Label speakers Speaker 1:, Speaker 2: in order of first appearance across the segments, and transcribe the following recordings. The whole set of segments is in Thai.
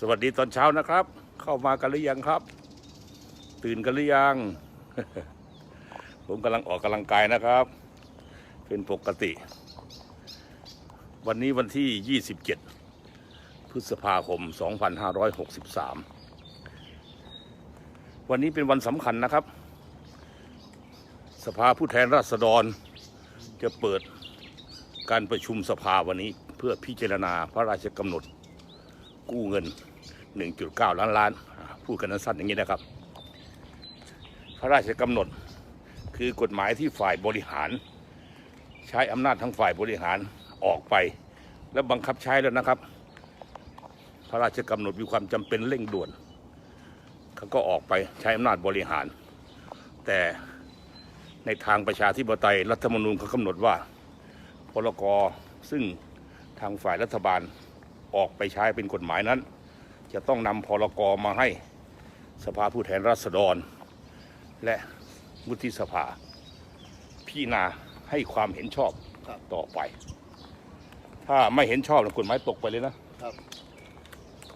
Speaker 1: สวัสดีตอนเช้านะครับ เข้ามากันหรือยังครับ ตื่นกันหรือยัง ผมกำลังออกกำลังกายนะครับ เป็นปกติ วันนี้วันที่ 27 พฤษภาคม 2563 วันนี้เป็นวันสำคัญนะครับ สภาผู้แทนราษฎรจะเปิดการประชุมสภาวันนี้เพื่อพิจารณาพระราชกำหนดกู้เงิน 1.9 ล้านล้านอ่าพูดกันสั้นๆอย่างนี้นะครับ พระราชกำหนดคือกฎหมายที่ฝ่ายบริหาร ใช้อำนาจทั้งฝ่ายบริหารออกไป และบังคับใช้แล้วนะครับ พระราชกำหนดมีความจำเป็นเร่งด่วนเขาก็ออกไปใช้อำนาจบริหาร แต่ในทางประชาธิปไตยรัฐธรรมนูญเขากำหนดว่าพรกซึ่งทางฝ่ายรัฐบาลออกไปใช้เป็นกฎหมายนั้น จะต้องนำพรกมาให้สภาผู้แทนราษฎร และวุฒิสภาพิจารณาให้ความเห็นชอบ
Speaker 2: ครับ
Speaker 1: ต่อไป ถ้าไม่เห็นชอบกฎหมายตกไปเลยนะครับ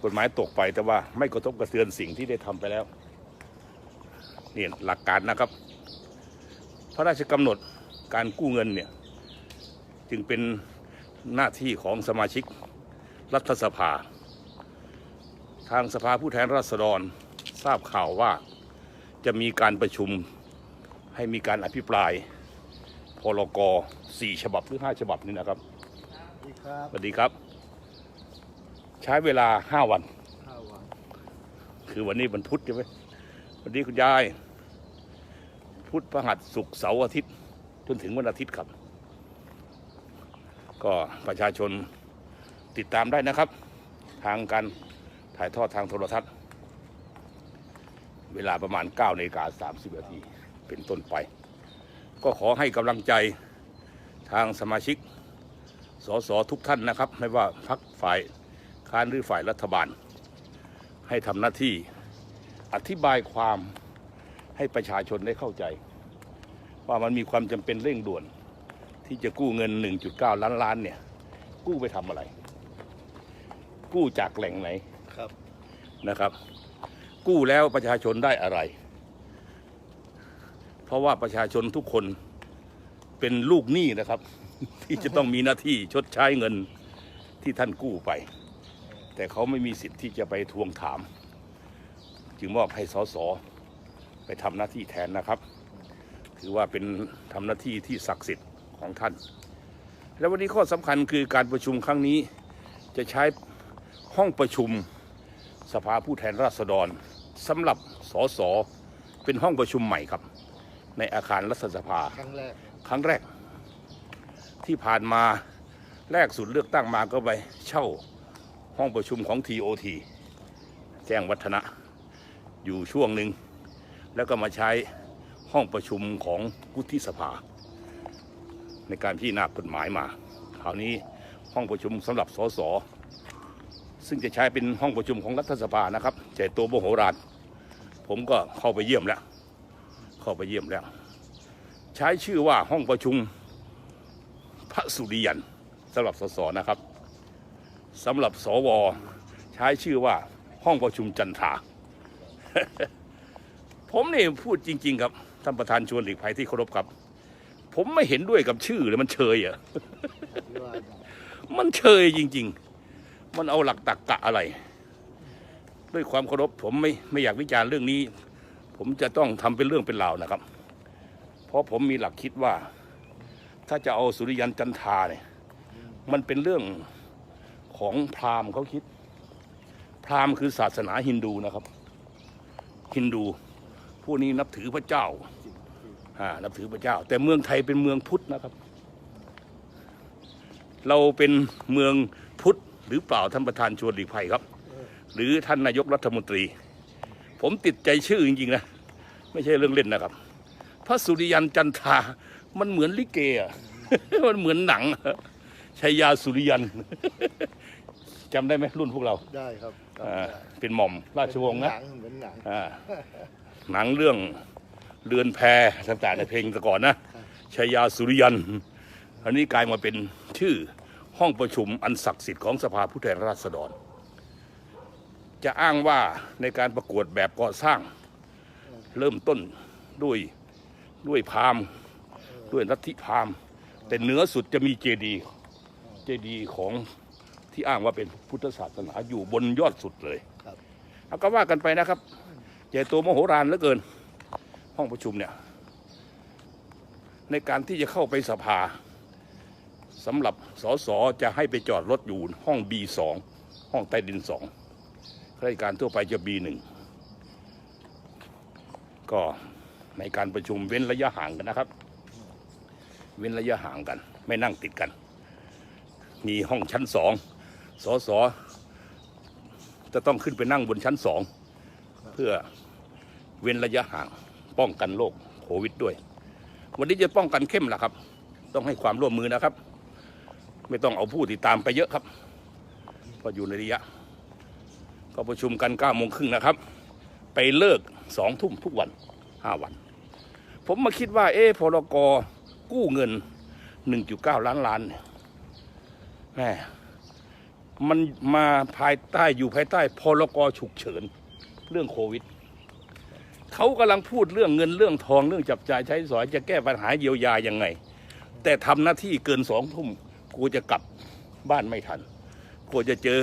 Speaker 1: กฎหมายตกไปแต่ว่าไม่กระทบกระเทือนสิ่งที่ได้ทำไปแล้วนี่หลักการนะครับ พระราชกำหนดการกู้เงินเนี่ยจึงเป็นหน้าที่ของสมาชิกรัฐสภา ทางสภาผู้แทนราษฎรทราบข่าวว่าจะมีการประชุมให้มีการอภิปรายพรกสี่ฉบับหรือห้าฉบับนี่นะครับ
Speaker 2: ดีครับ
Speaker 1: สวัสดีครับ ใช้เวลาห้าวัน
Speaker 2: ข้าวหวาน
Speaker 1: คือวันนี้วันพุธใช่ไหมวันนี้คุณยาย พุธพฤหัสศุกร์เสาร์อาทิตย์ จนถึงวันอาทิตย์ครับ ก็ประชาชนติดตามได้นะครับ ทางการถ่ายทอดทางโทรทัศน์ เวลาประมาณ9นาฬิกา30นาทีเป็นต้นไป ก็ขอให้กำลังใจทางสมาชิกสสทุกท่านนะครับ ไม่ว่าพักฝ่ายค้านหรือฝ่ายรัฐบาล ให้ทำหน้าที่อธิบายความให้ประชาชนได้เข้าใจ ว่ามันมีความจำเป็นเร่งด่วน ที่จะกู้เงิน 1.9 ล้านล้านเนี่ย กู้ไปทำอะไร กู้จากแหล่งไหน นะครับ กู้แล้วประชาชนได้อะไร เพราะว่าประชาชนทุกคนเป็นลูกหนี้นะครับ ที่จะต้องมีหน้าที่ชดใช้เงินที่ท่านกู้ไป แต่เขาไม่มีสิทธิ์ที่จะไปทวงถาม จึงมอบให้สสไปทำหน้าที่แทนนะครับ ถือว่าเป็นทำหน้าที่ที่ศักดิ์สิทธิ์ของท่าน และวันนี้ข้อสำคัญคือการประชุมครั้งนี้จะใช้ห้องประชุม สภาผู้แทนราษฎรสำหรับสสเป็นห้องประชุมใหม่ครับ ในอาคารรัฐสภา
Speaker 2: ครั้งแรก
Speaker 1: ครั้งแรก ที่ผ่านมาแรกสุดเลือกตั้งมาก็ไปเช่าห้องประชุมของ TOT แจ้งวัฒนะอยู่ช่วงหนึ่ง แล้วก็มาใช้ห้องประชุมของวุฒิสภา ในการพิจารณากฎหมายมาคราวนี้ห้องประชุมสำหรับสส ซึ่งจะใช้เป็นห้องประชุมของรัฐสภานะครับใหญ่โตโมโหฬารผมก็เข้าไปเยี่ยมแล้ว เข้าไปเยี่ยมแล้ว ใช้ชื่อว่าห้องประชุมพระสุริยันสำหรับสสนะครับสำหรับสวใช้ชื่อว่าห้องประชุมจันทรา ผมนี่พูดจริง ๆ ครับท่านประธานชวนหลีกภัยที่เคารพครับ ผมไม่เห็นด้วยกับชื่อเลยมันเชยอะ
Speaker 2: ที่ว่า
Speaker 1: มันเชยจริง ๆ มันเอาหลักตักกะอะไร ด้วยความเคารพผมไม่ไม่อยากวิจารณ์เรื่องนี้ ผมจะต้องทำเป็นเรื่องเป็นราวนะครับ เพราะผมมีหลักคิดว่า ถ้าจะเอาสุริยันจันทาเนี่ยมันเป็นเรื่องของพราหมณ์เขาคิด พราหมณ์คือศาสนาฮินดูนะครับ ฮินดูผู้นี้นับถือพระเจ้าอ่านับถือพระเจ้า แต่เมืองไทยเป็นเมืองพุทธนะครับ เราเป็นเมือง หรือเปล่าท่านประธานชวนหลีกภัยครับ หรือท่านนายกรัฐมนตรี ผมติดใจชื่อจริงๆนะไม่ใช่เรื่องเล่นนะครับ พระสุริยันจันทรามันเหมือนลิเกอะมันเหมือนหนังอะชัยยาสุริยันจำได้ไหมรุ่นพวกเรา
Speaker 2: ได้ครับจำ
Speaker 1: อ่า
Speaker 2: ได้
Speaker 1: เป็นหม่อมราชวงศ์นะ
Speaker 2: เหมือหเหมือนหนัง
Speaker 1: อ่าหนังเรื่องเรือนแพต่างๆในเพลงแต่ก่อนนะชายาสุริยันอันนี้กลายมาเป็นชื่อ ห้องประชุมอันศักดิ์สิทธิ์ของสภาผู้แทนราษฎร จะอ้างว่าในการประกวดแบบก่อสร้าง เริ่มต้นด้วยด้วยพราหมณ์ด้วยลัทธิพราหมณ์แต่เหนือสุดจะมีเจดีย์เจดีย์ของที่อ้างว่าเป็นพุทธศาสนาอยู่บนยอดสุดเลย
Speaker 2: ครับ
Speaker 1: เอาก็ว่ากันไปนะครับใหญ่โตมโหฬารเหลือเกิน ห้องประชุมเนี่ย ในการที่จะเข้าไปสภา สำหรับสสจะให้ไปจอดรถอยู่ห้อง B2 ห้องใต้ดิน2ข้าราชการทั่วไปจะ B1 ก็ในการประชุมเว้นระยะห่างกันนะครับ เว้นระยะห่างกัน ไม่นั่งติดกัน มีห้องชั้นสองสสจะต้องขึ้นไปนั่งบนชั้นสองเพื่อเว้นระยะห่างป้องกันโรคโควิดด้วย วันนี้จะป้องกันเข้มล่ะครับ ต้องให้ความร่วมมือนะครับ ไม่ต้องเอาผู้ติดตามไปเยอะครับเพราะอยู่ในระยะ ก็ประชุมกันเก้าโมงครึ่งนะครับ ไปเลิกสองทุ่มทุกวันห้าวัน ผมมาคิดว่า เอ๊ะพรกกู้เงิน 1.9 ล้านล้านเนี่ยแหมมันมาภายใต้อยู่ภายใต้พรกฉุกเฉิน เรื่องโควิดเขากำลังพูดเรื่องเงินเรื่องทองเรื่องจับจ่ายใช้สอยจะแก้ปัญหาเยียวยายังไง แต่ทำหน้าที่เกินสองทุ่ม กูจะกลับบ้านไม่ทันกูจะเจอ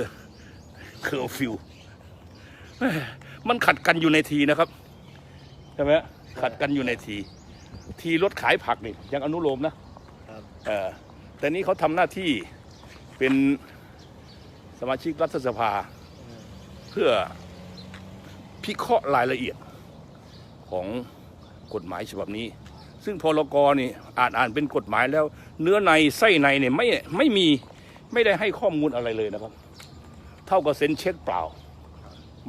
Speaker 1: เคอร์ฟิวแหม่มันขัดกันอยู่ในทีนะครับใช่ไหมขัดกันอยู่ในที ทีรถขายผักนี่ยังอนุโลมนะครับเออแต่นี้เขาทำหน้าที่เป็นสมาชิกรัฐสภา เพื่อพิเคราะห์รายละเอียดของกฎหมายฉบับนี้ ซึ่งพรกรนี่อ่านอ่านเป็นกฎหมายแล้ว เนื้อในไส้ในเนี่ยไม่ไม่มีไม่ได้ให้ข้อมูลอะไรเลยนะครับ เท่ากับเซ็นเช็คเปล่า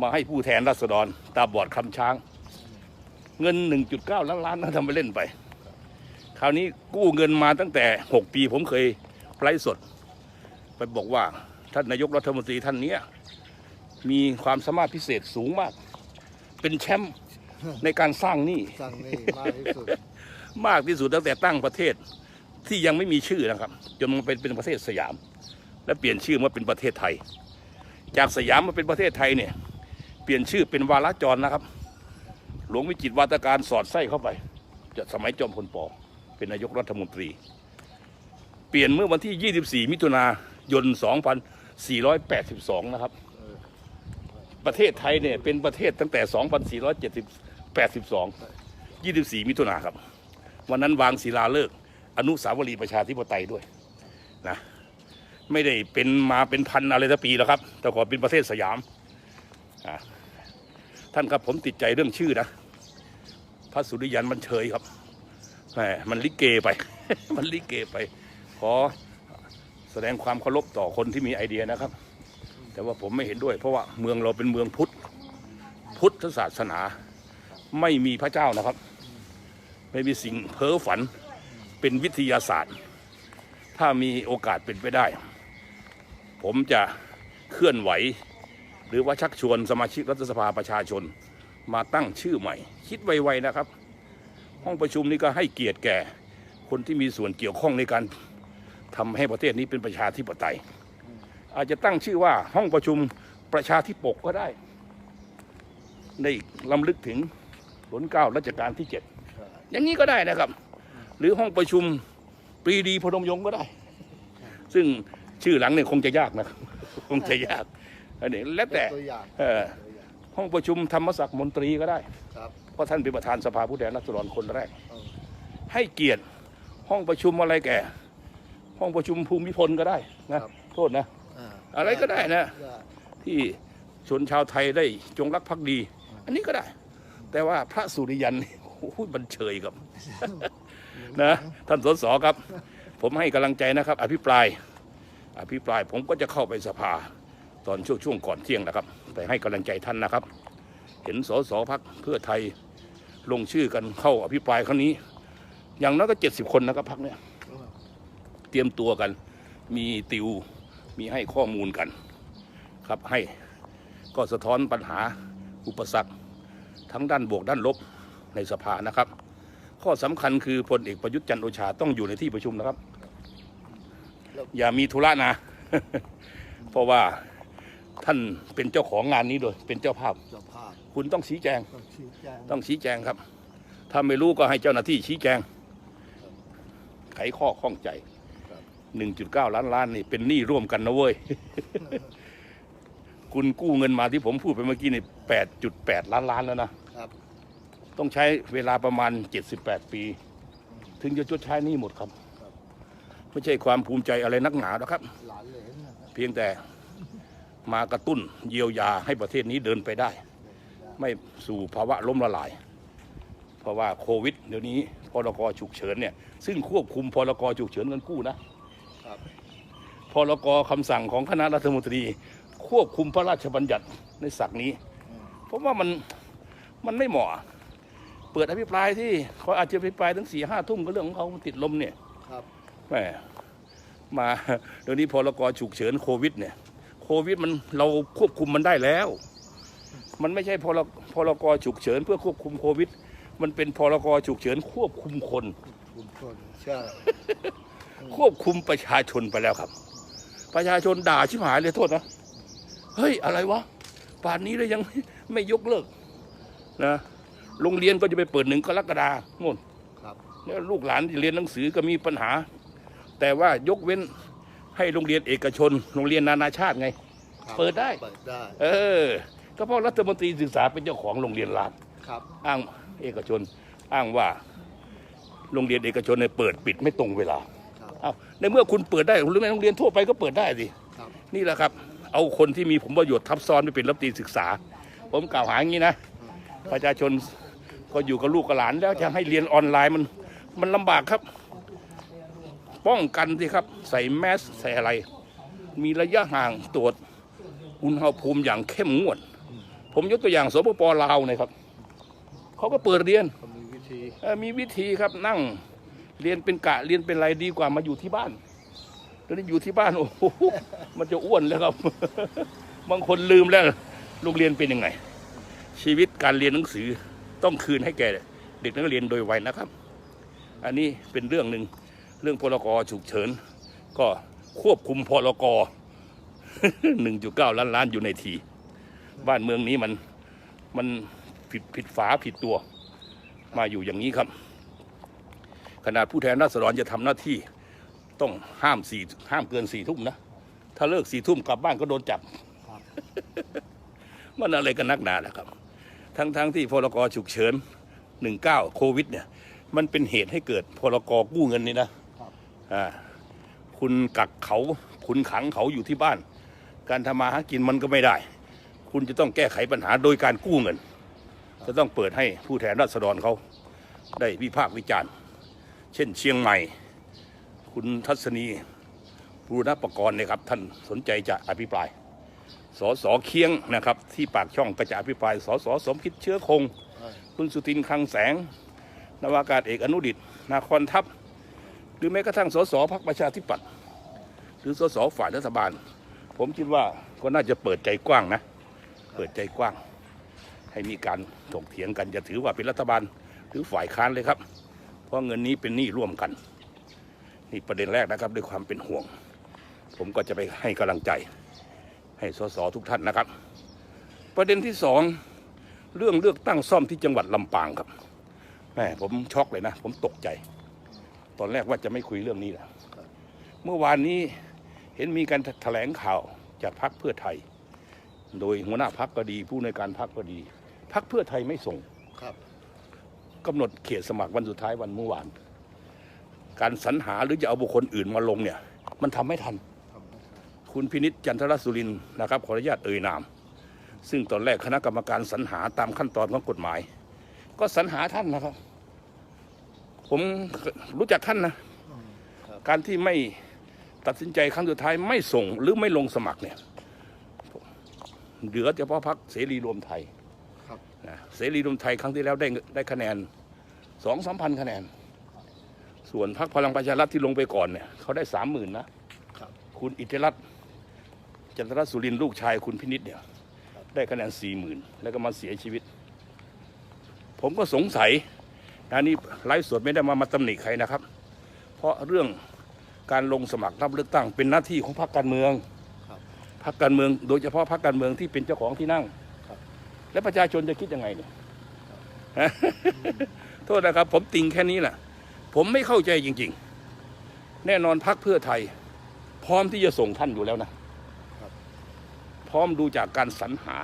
Speaker 1: มาให้ผู้แทนราษฎรตาบอดคำช้าง เงิน 1.9 ล้านล้านนะทำไปเล่นไป คราวนี้กู้เงินมาตั้งแต่ 6 ปีผมเคยไลฟ์สด ไปบอกว่าท่านนายกรัฐมนตรีท่านเนี้ยมีความสามารถพิเศษสูงมาก เป็นแชมป์ในการสร้างหนี้
Speaker 2: สั่งนี่มากที่สุด
Speaker 1: มากที่สุดตั้งแต่ตั้งประเทศที่ยังไม่มีชื่อนะครับ จนมันเป็นเป็นประเทศสยาม และเปลี่ยนชื่อมาเป็นประเทศไทย จากสยามมาเป็นประเทศไทยเนี่ยเปลี่ยนชื่อเป็นวาระจรนะครับ หลวงวิจิตวาตการสอดไส้เข้าไปจะสมัยจอมพลปเป็นนายกรัฐมนตรี เปลี่ยนเมื่อวันที่ 24 มิถุนายน 2482 นะครับ ประเทศไทยเนี่ยเป็นประเทศตั้งแต่ 2482 24มิถุนาครับ วันนั้นวางศิลาฤกษ์อนุสาวรีย์ประชาธิปไตยด้วยนะไม่ได้เป็นมาเป็นพันอะไรสักปีแล้วครับ แต่ก่อนเป็นประเทศสยามท่านครับผมติดใจเรื่องชื่อนะพระสุริยันมันเฉยครับแหมมันลิเกไป มันลิเกไป ขอแสดงความเคารพต่อคนที่มีไอเดียนะครับ แต่ว่าผมไม่เห็นด้วย เพราะว่าเมืองเราเป็นเมืองพุทธ พุทธศาสนาไม่มีพระเจ้านะครับ ไม่มีสิ่งเพ้อฝันเป็นวิทยาศาสตร์ ถ้ามีโอกาสเป็นไปได้ ผมจะเคลื่อนไหว หรือว่าชักชวนสมาชิกรัฐสภาประชาชน มาตั้งชื่อใหม่ คิดไวๆนะครับ ห้องประชุมนี้ก็ให้เกียรติแก่ คนที่มีส่วนเกี่ยวข้องในการทำให้ประเทศนี้เป็นประชาธิปไตย อาจจะตั้งชื่อว่าห้องประชุมประชาธิปกก็ได้ได้ลำลึกถึงหลนเก้ารัชกาลที่เจ็ด อย่างนี้ก็ได้นะครับ หรือห้องประชุมปรีดีพนมยงค์ก็ได้ ซึ่งชื่อหลังเนี่ยคงจะยากนะครับคงจะยากอันนี้แล้วแต่
Speaker 2: ตัวอย่าง
Speaker 1: เออห้องประชุมธรรมศักดิ์มนตรีก็ได้
Speaker 2: ครับ
Speaker 1: เพราะท่านเป็นประธานสภาผู้แทนราษฎรคนแรก
Speaker 2: เออ
Speaker 1: ให้เกียรติห้องประชุมอะไรแก่ ห้องประชุมภูมิพลก็ได้นะโทษนะ
Speaker 2: อ่า
Speaker 1: อะไรก็ได้นะ
Speaker 2: ได้
Speaker 1: ที่ชนชาวไทยได้จงรักภักดี อันนี้ก็ได้ แต่ว่าพระสุริยันนี่โอ้โหบันเชยครับ นะท่านสสครับ ผมให้กำลังใจนะครับ อภิปราย อภิปรายผมก็จะเข้าไปสภา ตอนช่วงช่วงก่อนเที่ยงนะครับไปให้กำลังใจท่านนะครับ เห็นสสพักเพื่อไทยลงชื่อกันเข้าอภิปรายครั้งนี้ อย่างน้อยก็เจ็ดสิบคนนะครับพักเนี่ยเตรียมตัวกัน มีติวมีให้ข้อมูลกัน ครับให้ก็สะท้อนปัญหาอุปสรรค ทั้งด้านบวกด้านลบ ในสภานะครับ ข้อสำคัญคือพลเอกประยุทธ์จันทร์โอชาต้องอยู่ในที่ประชุมนะครับ อย่ามีธุระนะ เพราะว่าท่านเป็นเจ้าของงานนี้โดยเป็นเจ้าภาพ
Speaker 2: เจ้าภาพ
Speaker 1: คุณต้องชี้แจง
Speaker 2: ต้องชี้แจง
Speaker 1: ต้องชี้แจงครับ ถ้าไม่รู้ก็ให้เจ้าหน้าที่ชี้แจง ไขข้อข้องใจ 1.9 ล้านล้านนี่เป็นหนี้ร่วมกันนะเว้ย คุณกู้เงินมาที่ผมพูดไปเมื่อกี้นี่ 8.8 ล้านล้านแล้วนะ
Speaker 2: ครับ
Speaker 1: ต้องใช้เวลาประมาณ 78 ปี ถึงจะชดใช้หนี้หมดครับ ไม่ใช่ความภูมิใจอะไรนักหนาหรอกครับ
Speaker 2: หลานเหลนนะครับ
Speaker 1: เพียงแต่มากระตุ้นเยียวยาให้ประเทศนี้เดินไปได้ ไม่สู่ภาวะล้มละลาย เพราะว่าโควิด เดี๋ยวนี้พรกฉุกเฉินเนี่ยซึ่งควบคุมพรกฉุกเฉินเงินกู้นะพรกคำสั่งของคณะรัฐมนตรี ควบคุมพระราชบัญญัติในศักนี้
Speaker 2: อืม
Speaker 1: ผมว่ามันมันไม่เหมาะ เปิดอภิปรายที่เขาอาจจะอภิปรายถึงสี่ห้าทุ่มก็เรื่องของเขาติดลมเนี่ย
Speaker 2: ครับ
Speaker 1: แหมมาเดี๋ยวนี้พรกฉุกเฉินโควิด เนี่ย โควิดมันเราควบคุมมันได้แล้ว มันไม่ใช่พรพรกฉุกเฉินเพื่อควบคุมโควิด มันเป็นพรกฉุกเฉินควบคุมคน
Speaker 2: คุณชนใช่
Speaker 1: ควบคุมประชาชนไปแล้วครับ ประชาชนด่าชิบหายเลยโทษนะ เฮ้ย อะไรวะ ป่านนี้เลยยังไม่ไม่ยกเลิกนะ โรงเรียนก็จะไปเปิดหนึ่งกรกฎาคมนู่น
Speaker 2: ครับ
Speaker 1: เนี่ยลูกหลานที่เรียนหนังสือก็มีปัญหา แต่ว่ายกเว้นให้โรงเรียนเอกชน โรงเรียนนานาชาติไง
Speaker 2: ครับ
Speaker 1: เปิดได้
Speaker 2: เปิดได้
Speaker 1: เออ ก็เพราะรัฐมนตรีศึกษาเป็นเจ้าของโรงเรียนรัฐ
Speaker 2: ครับ
Speaker 1: อ้างเอกชน อ้างว่า โรงเรียนเอกชนเนี่ยเปิดปิดไม่ตรงเวลา
Speaker 2: ครับ
Speaker 1: อ้าวในเมื่อคุณเปิดได้หรือในโรงเรียนทั่วไปก็เปิดได้สิ
Speaker 2: ครับ
Speaker 1: นี่แหละครับ เอาคนที่มีผลประโยชน์ทับซ้อนไปเป็นรัฐมนตรีศึกษา ผมกล่าวหาอย่างนี้นะ ประชาชน ก็อยู่กับลูกกับหลานแล้วจะให้เรียนออนไลน์มันมันลำบากครับ ป้องกันสิครับ ใส่แมสใส่อะไร มีระยะห่างตรวจอุณหภูมิอย่างเข้มงวด ผมยกตัวอย่างสปปลาวนะครับเขาก็เปิดเรียน
Speaker 2: มีวิธี
Speaker 1: มีวิธีครับนั่งเรียนเป็นกะเรียนเป็นไรดีกว่ามาอยู่ที่บ้านตอนนี้อยู่ที่บ้านโอ้โหมันจะอ้วนแล้วครับ บางคนลืมแล้วโรงเรียนเป็นยังไง ชีวิตการเรียนหนังสือ ต้องคืนให้แก่เด็กนักเรียนโดยไวนะครับ อันนี้เป็นเรื่องหนึ่งเรื่องพรกฉุกเฉิน ก็ควบคุมพรก1.9 ล้านล้านอยู่ในที บ้านเมืองนี้มันมันผิดผิดฝาผิดตัว มาอยู่อย่างนี้ครับ ขนาดผู้แทนราษฎรจะทำหน้าที่ต้องห้ามสี่ห้ามเกินสี่ทุ่มนะ ถ้าเลิกสี่ทุ่มกลับบ้านก็โดนจับ
Speaker 2: ครับ
Speaker 1: มันอะไรกันนักหนาแหละครับ ทั้งทั้งที่พรกฉุกเฉินหนึ่งเก้าโควิดเนี่ย มันเป็นเหตุให้เกิดพรกกู้เงินนี่นะครับอ่าคุณกักเขาคุณขังเขาอยู่ที่บ้าน การทำมาหากินมันก็ไม่ได้ คุณจะต้องแก้ไขปัญหาโดยการกู้เงิน จะต้องเปิดให้ผู้แทนราษฎรเขาได้วิพากษ์วิจารณ์ เช่นเชียงใหม่ คุณทัศนีบูรณปกรณ์เนี่ยครับ ท่านสนใจจะอภิปราย สสเคียงนะครับ ที่ปากช่องก็จะอภิปรายสสสมคิดเชื้อคง คุณสุทินคลังแสง นวากาศเอกอนุดิต นาคอนทัพ หรือแม้กระทั่งสสพรรคประชาธิปัตย์หรือสสฝ่ายรัฐบาล ผมคิดว่าก็น่าจะเปิดใจกว้างนะ เปิดใจกว้าง ให้มีการถกเถียงกันจะถือว่าเป็นรัฐบาลหรือฝ่ายค้านเลยครับ เพราะเงินนี้เป็นหนี้ร่วมกัน นี่ประเด็นแรกนะครับด้วยความเป็นห่วง ผมก็จะไปให้กำลังใจ ให้สสทุกท่านนะครับ ประเด็นที่สองเรื่องเลือกตั้งซ่อมที่จังหวัดลำปางครับแหมผมช็อกเลยนะ ผมตกใจ ตอนแรกว่าจะไม่คุยเรื่องนี้แหละเมื่อวานนี้เห็นมีการแถลงข่าวจากพรรคเพื่อไทย โดยหัวหน้าพักก็ดี ผู้ในวยการพักก็ดีพักเพื่อไทยไม่ส่ง
Speaker 2: ครับ
Speaker 1: กำหนดเขตสมัครวันสุดท้ายวันเมื่อวาน การสรรหาหรือจะเอาบุคคลอื่นมาลงเนี่ย มันทำไม่ทัน
Speaker 2: ทำให้ทัน
Speaker 1: คุณพินิษจันทรสุรินทร์นะครับขออนุญาตเอ่ยนาม ซึ่งตอนแรกคณะกรรมการสรรหาตามขั้นตอนของกฎหมาย ก็สรรหาท่านนะครับ ผมรู้จักท่านนะ
Speaker 2: อืมครับ
Speaker 1: การที่ไม่ตัดสินใจครั้งสุดท้ายไม่ส่งหรือไม่ลงสมัครเนี่ยเหลือเฉพาะพักเสรีรวมไทย
Speaker 2: ครับ
Speaker 1: นะเสรีรวมไทยครั้งที่แล้วได้ได้คะแนนสองสามพันคะแนน ส่วนพักพลังประชารัฐที่ลงไปก่อนเนี่ยเขาได้สามหมื่นนะ
Speaker 2: ครับ
Speaker 1: คุณอิทธิรัตน์ จันทรสุรินทร์ลูกชายคุณพินิษเนี่ยได้คะแนนสี่หมื่นแล้วก็มาเสียชีวิต ผมก็สงสัยนะนี่ไลฟ์สดไม่ได้มามาตำหนิใครนะครับ เพราะเรื่องการลงสมัครรับเลือกตั้ง เป็นหน้าที่ของพรรคการเมืองพรรคการเมือง โดยเฉพาะพรรคการเมืองที่เป็นเจ้าของที่นั่งและประชาชนจะคิดยังไงเนี่ยโทษนะครับ ผมติงแค่นี้แหละผมไม่เข้าใจจริง ๆ แน่นอนพรรคเพื่อไทย พร้อมที่จะส่งท่านอยู่แล้วนะ พร้อมดูจากการสรรหา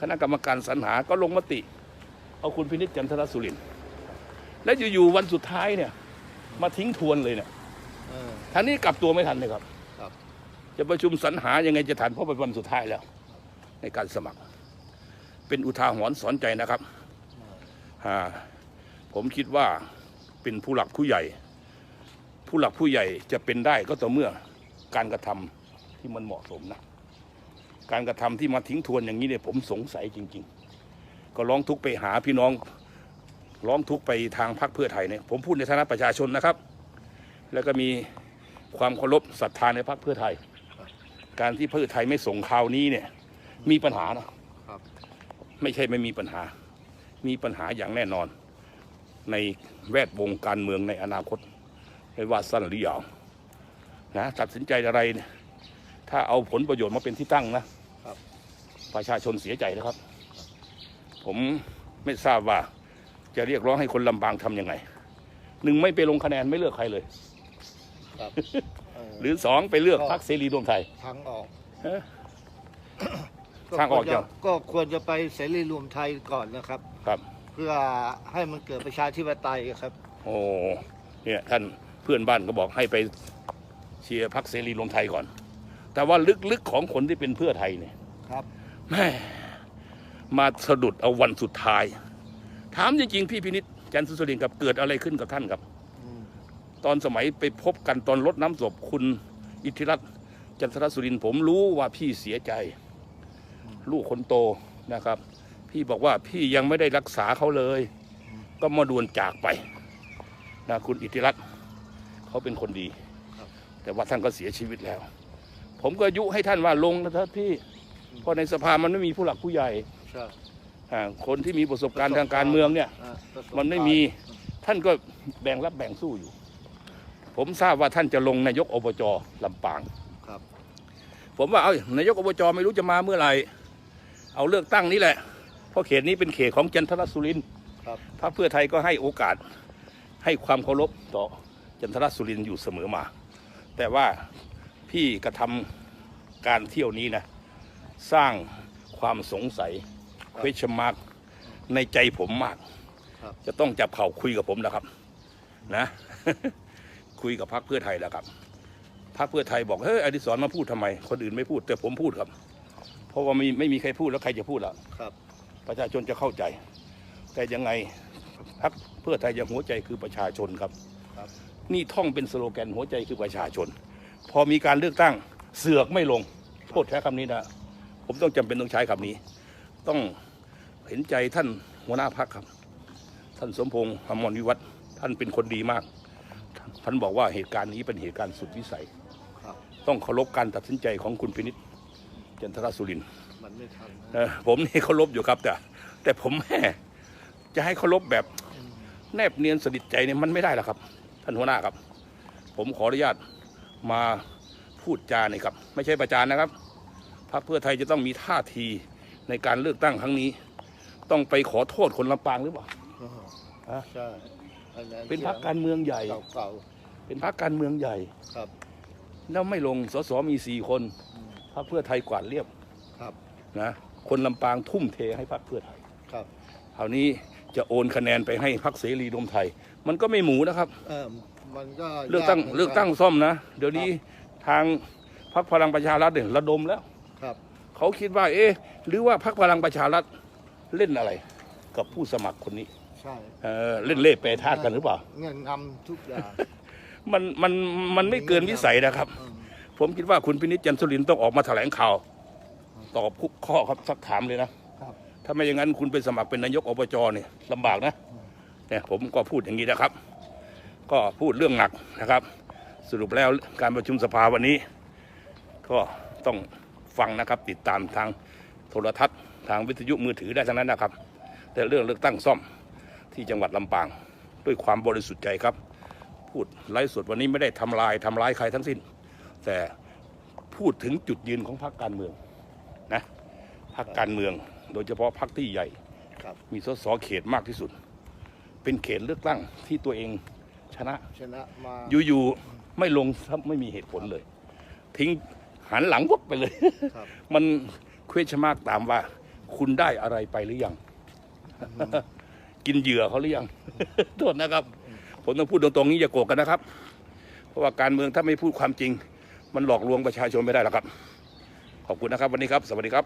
Speaker 1: คณะกรรมการสรรหาก็ลงมติ เอาคุณพินิจจันทรสุรินทร์และอยู่ๆวันสุดท้ายเนี่ย มาทิ้งทวนเลยเนี่ย
Speaker 2: เออ
Speaker 1: ท่านนี้กลับตัวไม่ทันเลยครับ
Speaker 2: ครับ
Speaker 1: จะประชุมสรรหายังไงจะทันเพราะเป็นวันสุดท้ายแล้ว ในการสมัคร เป็นอุทาหรณ์สอนใจนะครับอ่าผมคิดว่าเป็นผู้หลักผู้ใหญ่ ผู้หลักผู้ใหญ่จะเป็นได้ก็ต่อเมื่อการกระทำที่มันเหมาะสมนะ การกระทำที่มาทิ้งทวนอย่างนี้เนี่ยผมสงสัยจริง ๆ ก็ร้องทุกข์ไปหาพี่น้องร้องทุกข์ไปทางพรรคเพื่อไทยเนี่ยผมพูดในฐานะประชาชนนะครับ แล้วก็มีความเคารพศรัทธาในพรรคเพื่อไทย การที่เพื่อไทยไม่ส่งข่าวนี้เนี่ยมีปัญหานะครับไม่ใช่ไม่มีปัญหา มีปัญหาอย่างแน่นอน ในแวดวงการเมืองในอนาคตไม่ว่าสั้นหรือยาวนะตัดสินใจอะไรเนี่ย ถ้าเอาผลประโยชน์มาเป็นที่ตั้งนะ
Speaker 2: ครับ
Speaker 1: ประชาชนเสียใจนะครับ ผมไม่ทราบว่าจะเรียกร้องให้คนลำบางทำยังไงหนึ่งไม่ไปลงคะแนนไม่เลือกใครเลย
Speaker 2: ครับเออ
Speaker 1: หรือสองไปเลือก
Speaker 2: ก็
Speaker 1: พรรคเสรีรวมไทย
Speaker 2: ทางออก
Speaker 1: เอ๊ะทางออก
Speaker 2: ควรจะ
Speaker 1: จะ
Speaker 2: ก็ควรจะไปเสรีรวมไทยก่อนนะครับ
Speaker 1: ครับ
Speaker 2: เพื่อให้มันเกิดประชาธิปไตยครับ
Speaker 1: โอ้เนี่ยท่านเพื่อนบ้านก็บอกให้ไปเชียร์พรรคเสรีรวมไทยก่อน แต่ว่าลึกๆของคนที่เป็นเพื่อไทยเนี่ย
Speaker 2: ครับ
Speaker 1: แม่มาสะดุดเอาวันสุดท้าย ถามจริงๆพี่พินิษจันทร์สุรินทร์กับเกิดอะไรขึ้นกับท่านครับ
Speaker 2: อืม
Speaker 1: ตอนสมัยไปพบกันตอนรดน้ำศพคุณอิทธิรัตน์จันทรสุรินทร์ผมรู้ว่าพี่เสียใจ ลูกคนโตนะครับ พี่บอกว่าพี่ยังไม่ได้รักษาเขาเลย ก็มาด่วนจากไปนะคุณอิทธิรัตน์เขาเป็นคนดี แต่ว่าท่านก็เสียชีวิตแล้ว ผมก็ยุให้ท่านว่าลงนะครับพี่เพราะในสภามันไม่มีผู้หลักผู้ใหญ่
Speaker 2: ใช่
Speaker 1: อ่าคนที่มีประสบการณ์ทางการเมืองเนี่ย
Speaker 2: อ่าประสบ
Speaker 1: มันไม่มีท่านก็แบ่งรับแบ่งสู้อยู่ ผมทราบว่าท่านจะลงนายกอบจลำปาง
Speaker 2: ครับ
Speaker 1: ผมว่าเอานายกอบจไม่รู้จะมาเมื่อไหร่ เอาเลือกตั้งนี้แหละ เพราะเขตนี้เป็นเขตของจันทรสุรินทร์
Speaker 2: ครับ
Speaker 1: พรรคเพื่อไทยก็ให้โอกาสให้ความเคารพต่อจันทรสุรินทร์อยู่เสมอมา แต่ว่า พี่กระทำการเที่ยวนี้นะ สร้างความสงสัย question mark ในใจผมมาก
Speaker 2: ครับ
Speaker 1: จะต้องจับเข่าคุยกับผมนะครับ นะ คุยกับพรรคเพื่อไทยแล้วครับพรรคเพื่อไทยบอกเฮ้ยอดิศรมาพูดทำไม คนอื่นไม่พูด แต่ผมพูดครับ เพราะว่าไม่ไม่มีใครพูดแล้วใครจะพูดล่ะ
Speaker 2: ครับ
Speaker 1: ประชาชนจะเข้าใจ แต่ยังไงพรรคเพื่อไทยยังหัวใจคือประชาชนครับ
Speaker 2: ครับ
Speaker 1: นี่ท่องเป็นสโลแกนหัวใจคือประชาชน พอมีการเลือกตั้งเสือกไม่ลงโทษใช้คำนี้นะ ผมต้องจำเป็นต้องใช้คำนี้ ต้องเห็นใจท่านหัวหน้าพักครับ ท่านสมพงษ์อมรวิวัฒน์ท่านเป็นคนดีมากท่านบอกว่าเหตุการณ์นี้เป็นเหตุการณ์สุดวิสัย
Speaker 2: ครับ
Speaker 1: ต้องเคารพการตัดสินใจของคุณพินิจจันทรสุรินทร์
Speaker 2: มันไม่ทันนะ
Speaker 1: เออผมนี่เคารพอยู่ครับ แต่ แต่ผมแม่จะให้เคารพแบบแนบเนียนสนิทใจเนี่ยมันไม่ได้หรอกครับ ท่านหัวหน้าครับ ผมขออนุญาต มาพูดจาเนี่ยครับ ไม่ใช่ประจานนะครับพรรคเพื่อไทยจะต้องมีท่าทีในการเลือกตั้งครั้งนี้ ต้องไปขอโทษคนลำปางหรือเปล่า
Speaker 2: อ๋อ
Speaker 1: ฮะ
Speaker 2: ใช่อันนั้น
Speaker 1: เป็นพรรคการเมืองใหญ่
Speaker 2: เก่า
Speaker 1: เป็นพรรคการเมืองใหญ่
Speaker 2: ๆครับ
Speaker 1: แล้วไม่ลงสสมีสี่คน
Speaker 2: อืม
Speaker 1: พรรคเพื่อไทยกวาดเรียบ
Speaker 2: ครับ
Speaker 1: นะคนลำปางทุ่มเทให้พรรคเพื่อไทย
Speaker 2: ครับ
Speaker 1: คราวนี้จะโอนคะแนนไปให้พรรคเสรีรวมไทย มันก็ไม่หมูนะครับ
Speaker 2: เออ มันก็
Speaker 1: เลือกตั้ง
Speaker 2: ยาหมืนน
Speaker 1: เลือกตั้งซ่อมนะ เดี๋ยวนี้ทางพรรคพลังประชารัฐเนี่ยระดมแล้ว
Speaker 2: ครับ
Speaker 1: เขาคิดว่า เอ๊ะ หรือว่าพรรคพลังประชารัฐเล่นอะไร กับผู้สมัครคนนี้
Speaker 2: ใช่
Speaker 1: เออเล่นเล่ห์แปรธาตุกันหรือเปล่า
Speaker 2: เงินนำทุกอย่าง
Speaker 1: มันมันมันไม่เกินวิสัยนะครับ
Speaker 2: อืม
Speaker 1: ผมคิดว่าคุณพินิจจันทร์สุรินทร์ต้องออกมาแถลงข่าว ตอบทุกข้อครับสักถามเลยนะ
Speaker 2: ครับ
Speaker 1: ถ้าไม่อย่างนั้นคุณไปสมัครเป็นนายกอบจเนี่ยลำบากนะเนี่ยผมก็พูดอย่างนี้นะครับ ก็พูดเรื่องหนักนะครับ สรุปแล้วการประชุมสภาวันนี้ ก็ต้องฟังนะครับติดตามทางโทรทัศน์ทางวิทยุมือถือได้ทั้งนั้นนะครับ แต่เรื่องเลือกตั้งซ่อมที่จังหวัดลำปาง ด้วยความบริสุทธิ์ใจครับ พูดไลฟ์สดวันนี้ไม่ได้ทำลายทำร้ายใครทั้งสิ้น แต่พูดถึงจุดยืนของพรรคการเมืองนะพรรคการเมือง โดยเฉพาะพรรคที่ใหญ่
Speaker 2: ครับ
Speaker 1: มีสสเขตมากที่สุด เป็นเขตเลือกตั้งที่ตัวเอง ชนะ
Speaker 2: ชนะมา
Speaker 1: อยู่ๆไม่ลงครับไม่มีเหตุผลเลย ทิ้งหันหลังวดไปเลย
Speaker 2: ครับ
Speaker 1: มันเควชมากตามว่า คุณได้อะไรไปหรือยัง กินเหยื่อเขาหรือยัง โทษนะครับ ผมต้องพูดตรงๆนี้อย่าโกรธกันนะครับ เพราะว่าการเมืองถ้าไม่พูดความจริง มันหลอกลวงประชาชนไม่ได้หรอกครับ ขอบคุณนะครับ วันนี้ครับ สวัสดีครับ